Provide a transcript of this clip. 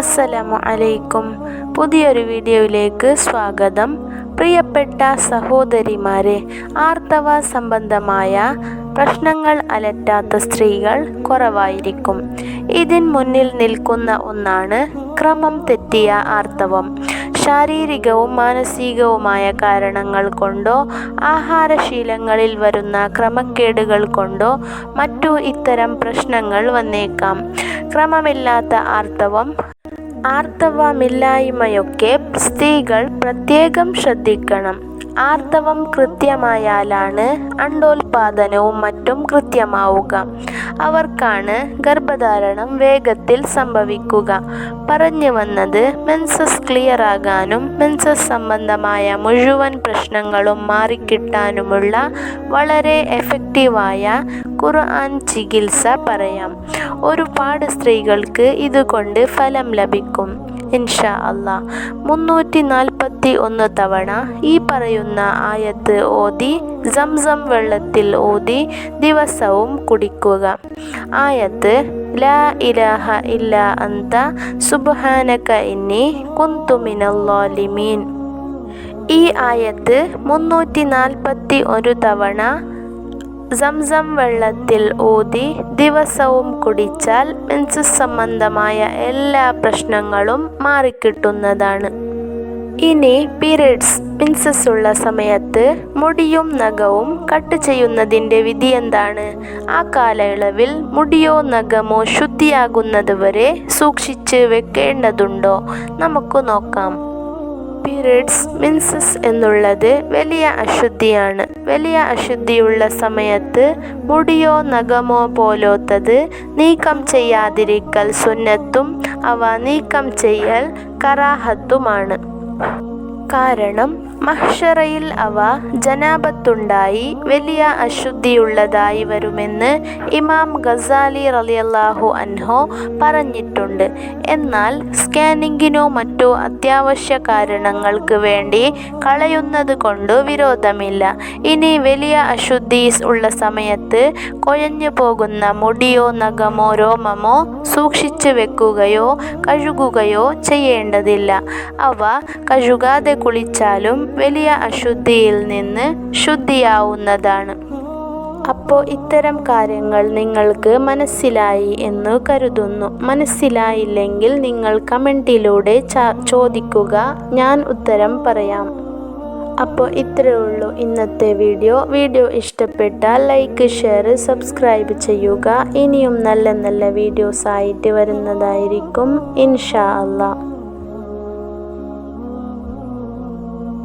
അസ്സലാമു അലൈക്കും. പുതിയൊരു വീഡിയോയിലേക്ക് സ്വാഗതം. പ്രിയപ്പെട്ട സഹോദരിമാരെ ആർത്തവ സംബന്ധമായ പ്രശ്നങ്ങൾ അലറ്റാത്ത സ്ത്രീകൾ കുറവായിരിക്കും. ഇതിന് മുന്നിൽ നിൽക്കുന്ന ഒന്നാണ് ക്രമം തെറ്റിയ ആർത്തവം. ശാരീരികവും മാനസികവുമായ കാരണങ്ങൾ കൊണ്ടോ ആഹാരശീലങ്ങളിൽ വരുന്ന ക്രമക്കേടുകൾ കൊണ്ടോ മറ്റു ഇത്തരം പ്രശ്നങ്ങൾ വന്നേക്കാം. ക്രമമില്ലാത്ത ആർത്തവം ആർത്തവമില്ലായ്മയൊക്കെ സ്ത്രീകൾ പ്രത്യേകം ശ്രദ്ധിക്കണം. ആർത്തവം കൃത്യമായാലാണ് അണ്ടോൽപാദനവും മറ്റും കൃത്യമാവുക. അവർക്കാണ് ഗർഭധാരണം വേഗത്തിൽ സംഭവിക്കുക. പറഞ്ഞു വന്നത് മെൻസസ് ക്ലിയർ ആകാനും മെൻസസ് സംബന്ധമായ മുഴുവൻ പ്രശ്നങ്ങളും മാറിക്കിട്ടാനുമുള്ള വളരെ എഫക്റ്റീവായ ഖുർആൻ ചികിത്സ പറയാം. ഒരുപാട് സ്ത്രീകൾക്ക് ഇതുകൊണ്ട് ഫലം ലഭിക്കും. ഇൻഷാ അല്ല മുന്നൂറ്റി നാൽപ്പത്തി ഒന്ന് തവണ ഈ പറയുന്ന ആയത്ത് ഓതി സംസം വെള്ളത്തിൽ ഓതി ദിവസവും കുടിക്കുക. ആയത്ത് ലാ ഇലാഹ ഇല്ല അന്ത സുബ്ഹാനക ഇന്നി കുന്തു മിനല്ലാലിമീൻ ഈ ആയത്ത് മുന്നൂറ്റി നാൽപ്പത്തി ഒരു തവണ സംസം വെള്ളത്തിൽ ഊതി ദിവസവും കുടിച്ചാൽ മെൻസസ് സംബന്ധമായ എല്ലാ പ്രശ്നങ്ങളും മാറിക്കിട്ടുന്നതാണ്. ഇനി പീരീഡ്സ് മിൻസസ് ഉള്ള സമയത്ത് മുടിയും നഖവും കട്ട് ചെയ്യുന്നതിന്റെ വിധി എന്താണ്? ആ കാലയളവിൽ മുടിയോ നഖമോ ശുദ്ധിയാകുന്നത് വരെ സൂക്ഷിച്ച് വെക്കേണ്ടതുണ്ടോ? നമുക്ക് നോക്കാം. പീരിയഡ്സ് മിൻസസ് എന്നുള്ളത് വലിയ അശുദ്ധിയാണ്. വലിയ അശുദ്ധിയുള്ള സമയത്ത് മുടിയോ നഖമോ പോലോത്തത് നീക്കം ചെയ്യാതിരിക്കൽ സുന്നത്തും അവ നീക്കം ചെയ്യൽ കറാഹത്തുമാണ്. കാരണം മഹ്ഷറയിൽ അവ ജനാപത്തുണ്ടായി വലിയ അശുദ്ധിയുള്ളതായി വരുമെന്ന് ഇമാം ഗസാലി റലിയല്ലാഹു അൻഹോ പറഞ്ഞിട്ടുണ്ട്. എന്നാൽ സ്കാനിങ്ങിനോ മറ്റോ അത്യാവശ്യ കാരണങ്ങൾക്ക് വേണ്ടി കളയുന്നത് കൊണ്ട് വിരോധമില്ല. ഇനി വലിയ അശുദ്ധി ഉള്ള സമയത്ത് കൊഴഞ്ഞു പോകുന്ന മുടിയോ നഖമോ രോമമോ സൂക്ഷിച്ചു വെക്കുകയോ കഴുകുകയോ ചെയ്യേണ്ടതില്ല. അവ കഴുകാതെ കുളിച്ചാലും വലിയ അശുദ്ധിയിൽ നിന്ന് ശുദ്ധിയാവുന്നതാണ്. അപ്പോൾ ഇത്തരം കാര്യങ്ങൾ നിങ്ങൾക്ക് മനസ്സിലായി എന്ന് കരുതുന്നു. മനസ്സിലായില്ലെങ്കിൽ നിങ്ങൾ കമന്റിലൂടെ ചോദിക്കുക. ഞാൻ ഉത്തരം പറയാം. അപ്പോൾ ഇത്രയേ ഉള്ളൂ ഇന്നത്തെ വീഡിയോ. വീഡിയോ ഇഷ്ടപ്പെട്ടാൽ ലൈക്ക് ഷെയർ സബ്സ്ക്രൈബ് ചെയ്യുക. ഇനിയും നല്ല നല്ല വീഡിയോസ് ആയിട്ട് വരുന്നതായിരിക്കും. ഇൻഷാ അള്ളാ